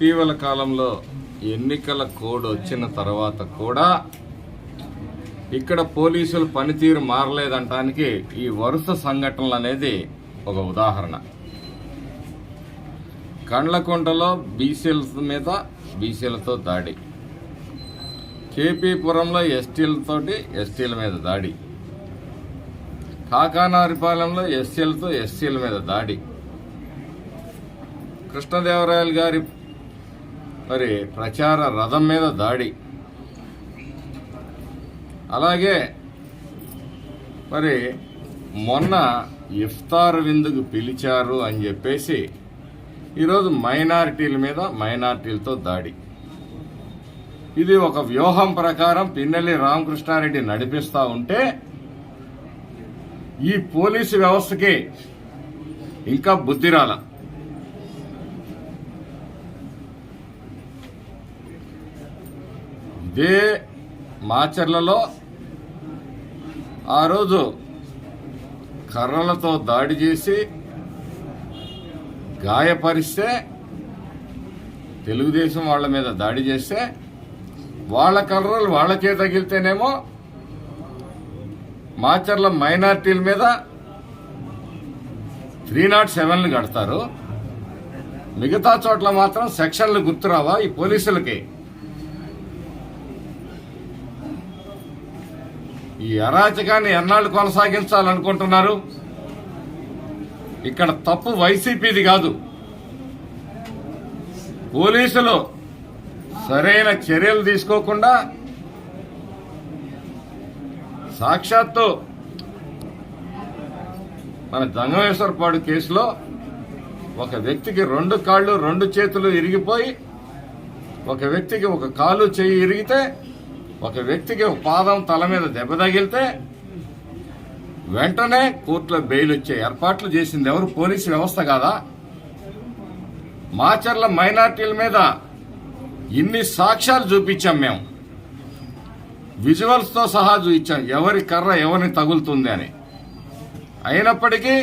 ఇటీవల కాలంలో ఎన్నికల కోడ్ వచ్చిన తర్వాత కూడా ఇక్కడ పోలీసుల పనితీరు మారలేదంటానికి ఈ వరుస సంఘటనలు అనేది ఒక ఉదాహరణ. కండ్లకుంటలో బీసీల మీద బీసీలతో దాడి. కేపీపురంలో ఎస్టీలతోటి ఎస్టీల మీద దాడి. కాకానారిపాలెంలో ఎస్సీలతో ఎస్సీల మీద దాడి. కృష్ణదేవరాయలు గారి మరి ప్రచార రథం మీద దాడి. అలాగే మరి మొన్న ఇఫ్తార్ విందుకు పిలిచారు అని చెప్పేసి ఈరోజు మైనారిటీల మీద మైనారిటీలతో దాడి. ఇది ఒక వ్యూహం ప్రకారం పిన్నెల్లి రామకృష్ణారెడ్డి నడిపిస్తూ ఉంటే ఈ పోలీసు వ్యవస్థకి ఇంకా బుద్ధిరాల ఇదే మాచర్లలో ఆ రోజు కర్రలతో దాడి చేసి గాయపరిస్తే తెలుగుదేశం వాళ్ళ మీద దాడి చేస్తే వాళ్ళ కర్రలు వాళ్ళకే తగిలితేనేమో మాచర్ల మైనార్టీల మీద త్రీ నాట్ సెవెన్లు కడతారు. మిగతా చోట్ల మాత్రం సెక్షన్లు గుర్తురావా? ఈ పోలీసులకి. ఈ అరాచకాన్ని ఎన్నాళ్ళు కొనసాగించాలనుకుంటున్నారు? ఇక్కడ తప్పు వైసీపీది కాదు. పోలీసులు సరైన చర్యలు తీసుకోకుండా సాక్షాత్తు మన జంగమేశ్వరపాడు కేసులో ఒక వ్యక్తికి రెండు కాళ్ళు రెండు చేతులు ఇరిగిపోయి ఒక వ్యక్తికి ఒక కాలు చెయ్యి ఇరిగితే ఒక వ్యక్తికి పాదం తల మీద దెబ్బ తగిలితే వెంటనే కోర్టులో బెయిల్ వచ్చే ఏర్పాట్లు చేసింది ఎవరు? పోలీసు వ్యవస్థ కాదా? మాచర్ల మైనార్టీల మీద ఇన్ని సాక్ష్యాలు చూపించాం మేము. విజువల్స్తో సహా చూపించాం. ఎవరి కర్ర ఎవరిని తగులుతుంది అని. అయినప్పటికీ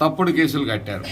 తప్పుడు కేసులు కట్టారు.